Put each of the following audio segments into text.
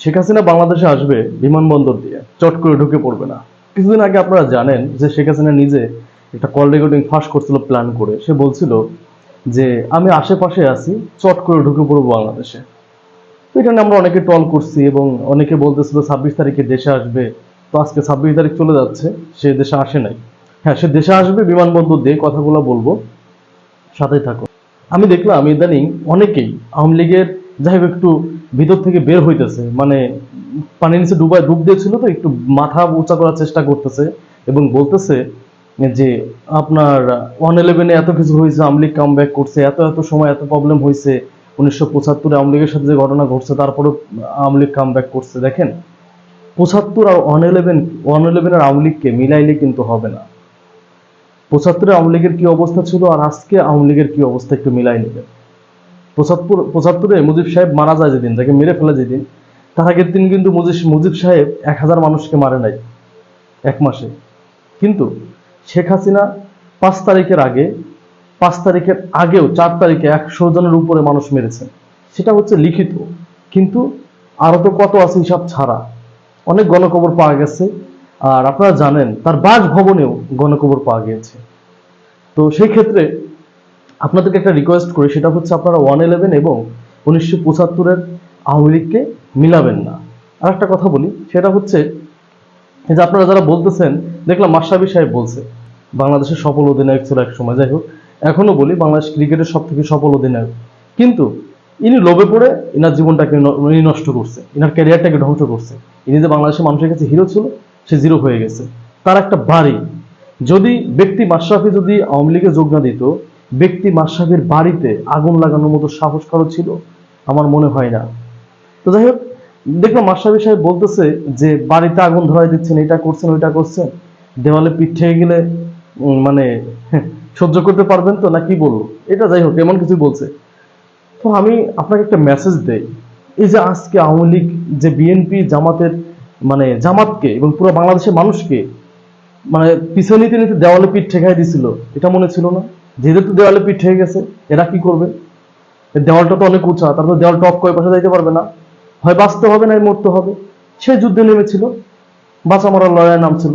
শেখ হাসিনা বাংলাদেশে আসবে বিমানবন্দর দিয়ে, চট করে ঢুকে পড়বে না। কিছুদিন আগে আপনারা জানেন যে শেখ হাসিনা নিজে একটা কল রেকর্ডিং ফাঁস করছিল, প্ল্যান করে। সে বলছিল যে, আমি আশেপাশে আছি, চট করে ঢুকে পড়ব বাংলাদেশে। তো এটা নিয়ে আমরা অনেকে টল করছি এবং অনেকে বলতেছিল, ছাব্বিশ তারিখে দেশে আসবে। তো আজকে ছাব্বিশ তারিখ চলে যাচ্ছে, সে দেশে আসে নাই। হ্যাঁ সে দেশে আসবে, বিমানবন্দর দিয়ে কথাগুলো বলব। সাথে থাকো আমি দেখলাম ইদানিং অনেকেই আওয়ামী লীগের যাই হোক, একটু ভিতর থেকে বের হইতেছে। মানে পানির নিচে ডুবায় ডুব দিয়েছিল তো, একটু মাথা উঁচা করার চেষ্টা করতেছে এবং বলতেছে যে, আপনার ওয়ান ইলেভেনে এত কিছু হয়েছে, আওয়ামী লীগ কাম করছে, এত এত সময় এত প্রবলেম হয়েছে, উনিশশো পঁচাত্তরে আওয়ামী লীগের সাথে যে ঘটনা ঘটছে তারপরে আওয়ামী লীগ কাম করছে। দেখেন, পঁচাত্তর আর ওয়ান ইলেভেন ওয়ান ইলেভেনের আওয়ামী লীগকে মিলাইলে কিন্তু হবে না। পঁচাত্তরে আওয়ামী লীগের কি অবস্থা ছিল আর আজকে আওয়ামী লীগের কি অবস্থা একটু মিলাই নেবেন। পঁচাত্তর, পঁচাত্তরে মুজিব সাহেব মারা যায় যেদিন যাকে মেরে ফেলে যেদিন, তার আগের দিন কিন্তু মুজিব মুজিব সাহেব এক হাজার মানুষকে মারে নাই, এক মাসে। কিন্তু শেখ হাসিনা পাঁচ তারিখের আগে, পাঁচ তারিখের আগেও চার তারিখে একশো জনের উপরে মানুষ মেরেছেন সেটা হচ্ছে লিখিত, কিন্তু আরও তো কত আছে হিসাব ছাড়া। অনেক গণকবর পাওয়া গেছে, আর আপনারা জানেন, তার বাসভবনেও গণকবর পাওয়া গিয়েছে। তো সেই ক্ষেত্রে আপনাদেরকে একটা রিকোয়েস্ট করি, সেটা হচ্ছে আপনারা ওয়ান ইলেভেন এবং উনিশশো পঁচাত্তরের আওয়ামী লীগকে মিলাবেন না। আর একটা কথা বলি, সেটা হচ্ছে যে আপনারা যারা বলতেছেন, দেখলাম মাসাবি সাহেব বলছে, বাংলাদেশের সফল অধিনায়ক ছিল এক সময়, যাই হোক, এখনও বলি বাংলাদেশ ক্রিকেটের সব থেকে সফল অধিনায়ক। কিন্তু ইনি লোভে পড়ে ইনার জীবনটাকে ইনি নষ্ট করছে, ইনার ক্যারিয়ারটাকে ধ্বংস করছে। ইনি যে বাংলাদেশের মানুষের কাছে হিরো ছিল, সে জিরো হয়ে গেছে। তার একটা বাড়ি। যদি ব্যক্তি মাশরাফি যদি আওয়ামী লীগে যোগ না দিত ব্যক্তি মাশরাফির বাড়িতে আগুন লাগানোর মতো সাহস কারও ছিল? আমার মনে হয় না। তো যাই হোক, দেখলাম মাশরাফি সাহেব বলতেছে যে, বাড়িতে আগুন ধরাই দিচ্ছেন, এটা করছেন, ওইটা করছেন। দেওয়ালে পিঠ গেলে মানে সহ্য করতে পারবেন তো, না কি বলব? এটা যাই হোক, এমন কিছু বলছে। তো আমি আপনাকে একটা মেসেজ দেই। এই যে আজকে আওয়ামী লীগ যে বিএনপি জামাতের মানে জামাতকে এবং পুরো বাংলাদেশের মানুষকে মানে পিছনে নিতে নিতে দেওয়ালে পিঠ ঠেকাই দিছিল, এটা মনে ছিল না? যেহেতু দেওয়ালে পিঠ ঠেকে গেছে, এরা কি করবে? দেওয়ালটা তো অনেক উঁচা, তারপর দেওয়াল টপ করে পাশে যাইতে পারবে না। হয় বাঁচতে হবে না মরতে হবে। সে যুদ্ধে নেমেছিল, বাঁচা মরার লড়াইয়ের নাম ছিল।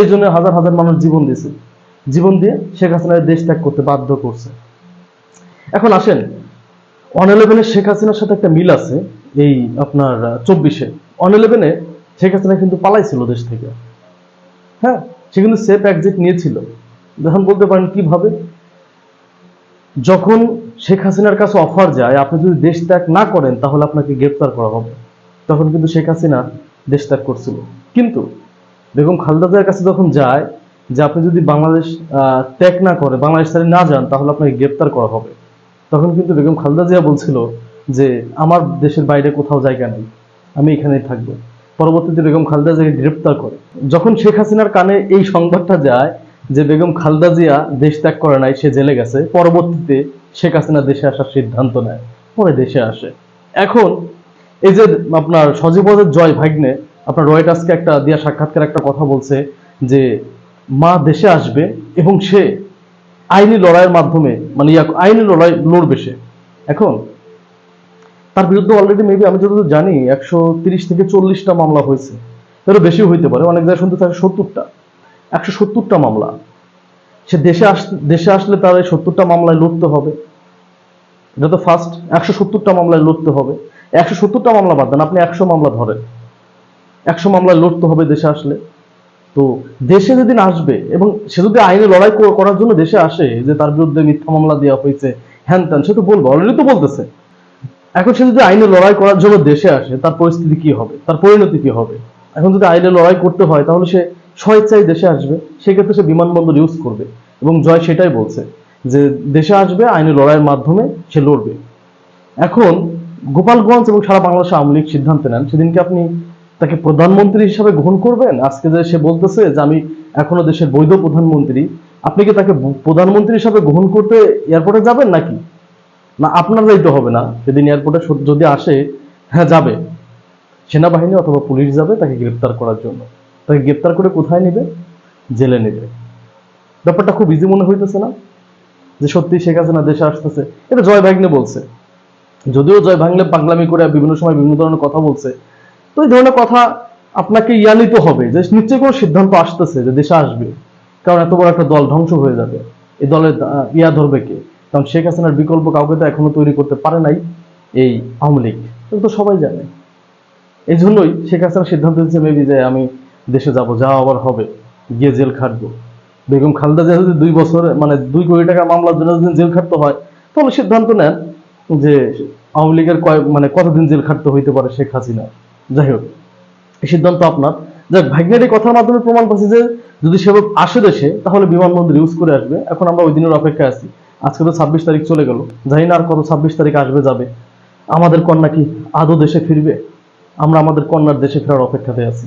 এই জন্য হাজার হাজার মানুষ জীবন দিয়েছে। জীবন দিয়ে শেখ হাসিনার দেশ ত্যাগ করতে বাধ্য করছে। এখন আসেন অন ইলেভেনের শেখ হাসিনার সাথে একটা মিল আছে, এই আপনার চব্বিশে। ওয়ান ইলেভেনে শেখ হাসিনা কিন্তু পালাইছিল দেশ থেকে। হ্যাঁ সে কিন্তু সেফ এক্সিট নিয়েছিল। যখন বলতে পারেন কীভাবে? যখন শেখ হাসিনার কাছে অফার যায়, আপনি যদি দেশ ত্যাগ না করেন, তাহলে আপনাকে গ্রেপ্তার করা হবে। তখন কিন্তু শেখ হাসিনা দেশ ত্যাগ করছিল। কিন্তু বেগম খালেদা জিয়ার কাছে যখন যায়, যে আপনি যদি বাংলাদেশ ত্যাগ না করে বাংলাদেশ ছেড়ে না যান, তাহলে আপনাকে গ্রেপ্তার করা হবে। তখন কিন্তু বেগম খালেদা জিয়া বলছিল যে, আমার দেশের বাইরে কোথাও জায়গা নেই, আমি এখানেই থাকব। পরবর্তীতে বেগম খালেদা জিয়াকে গ্রেপ্তার করে। যখন শেখ হাসিনার কানে এই সংবাদটা যায় যে বেগম খালদা জিয়া দেশ ত্যাগ করে নাই, সে জেলে গেছে। পরবর্তীতে শেখ হাসিনা দেশে আসার সিদ্ধান্ত নেয়, পরে দেশে আসে। এখন এই যে আপনার সজীবদের জয় ভাগ্নে, আপনার রয়টার্সকে একটা দিয়া সাক্ষাৎকার একটা কথা বলছে যে, মা দেশে আসবে এবং সে আইনি লড়াইয়ের মাধ্যমে মানে আইনি লড়াই লড়বে সে। এখন তার বিরুদ্ধে অলরেডি মেবি আমি যতদূর জানি, একশো তিরিশ থেকে চল্লিশটা মামলা হয়েছে। তারও বেশি হইতে পারে, অনেক জায়গায় শুনতে থাকে সত্তরটা। একশো সত্তরটা মামলা। সে দেশে আস, দেশে আসলে তার এই সত্তরটা মামলায় লড়তে হবে। এটা তো ফার্স্ট একশো সত্তরটা মামলায় লড়তে হবে। একশো সত্তরটা মামলা বাদ দেন, আপনি একশো মামলা ধরেন। একশো মামলায় লড়তে হবে দেশে আসলে। তো দেশে যেদিন আসবে এবং সে যদি আইনে লড়াই করার জন্য দেশে আসে, যে তার বিরুদ্ধে মিথ্যা মামলা দেওয়া হয়েছে, হ্যান ত্যান, সে তো বলবে অলরেডি তো বলতেছে। এখন সে যদি আইনে লড়াই করার জন্য দেশে আসে, তার পরিস্থিতি কি হবে? তার পরিণতি কি হবে? এখন যদি আইনে লড়াই করতে হয়, তাহলে সে স্বেচ্ছায় দেশে আসবে, সেক্ষেত্রে সে বিমানবন্দর ইউজ করবে। এবং জয় সেটাই বলছে, যে দেশে আসবে আইনি লড়াইয়ের মাধ্যমে সে লড়বে। এখন গোপালগঞ্জ এবং সারা বাংলাদেশ আওয়ামী লীগ সিদ্ধান্ত নেন। সেদিনকে আপনি তাকে প্রধানমন্ত্রী হিসাবে গ্রহণ করবেন? আজকে যে সে বলতেছে যে আমি এখনও দেশের বৈধ প্রধানমন্ত্রী, আপনি কি তাকে প্রধানমন্ত্রী হিসাবে গ্রহণ করতে এয়ারপোর্টে যাবেন নাকি? না আপনার যাইতে হবে না। সেদিন এয়ারপোর্টে যদি আসে হ্যাঁ যাবে। সেনাবাহিনী অথবা পুলিশ যাবে তাকে গ্রেপ্তার করার জন্য। তাকে গ্রেপ্তার করে কোথায় নেবে? জেলে নেবে। ব্যাপারটা খুব ইজি মনে হইতেছে না? যে সত্যি শেখ হাসিনা দেশে আসতেছে। এটা জয় ভাগ্নে বলছে। যদিও জয় ভাঙলে পাগলামি করে বিভিন্ন সময় বিভিন্ন ধরনের কথা বলছে। তো এই ধরনের কথা আপনাকে ইয়া নিতে হবে যে নিশ্চয়ই কোনো সিদ্ধান্ত আসতেছে যে দেশে আসবে। কারণ এত বড় একটা দল ধ্বংস হয়ে যাবে। এই দলের ইয়া ধরবে কে? কারণ শেখ হাসিনার বিকল্প কাউকে তো এখনও তৈরি করতে পারে নাই এই আওয়ামী লীগ। তো সবাই জানে। এই জন্যই শেখ হাসিনা সিদ্ধান্ত নিচ্ছে মেবি যে আমি দেশে যাব, যা আবার হবে, গিয়ে জেল খাটবো। বেগম খালেদা জিয়া যদি দুই বছর মানে দুই কোটি টাকা মামলার জন্য যদি জেল খাটতে হয়, তাহলে সিদ্ধান্ত নেন যে আওয়ামী লীগের কয় মানে কতদিন জেল খাটতে হইতে পারে শেখ হাসিনা। যাই হোক সিদ্ধান্ত আপনার। যাক, ভাগ্যের এই কথার মাধ্যমে প্রমাণ পাচ্ছি যে যদি সেভাবে আসে দেশে, তাহলে বিমানবন্দর ইউজ করে আসবে। এখন আমরা ওই দিনের অপেক্ষায় আছি। আজকে তো ছাব্বিশ তারিখ চলে গেল। জানি না আর কত ছাব্বিশ তারিখ আসবে, যাবে। আমাদের কন্যা কি আদৌ দেশে ফিরবে? আমরা আমাদের কন্যার দেশে ফেরার অপেক্ষাতে আছি।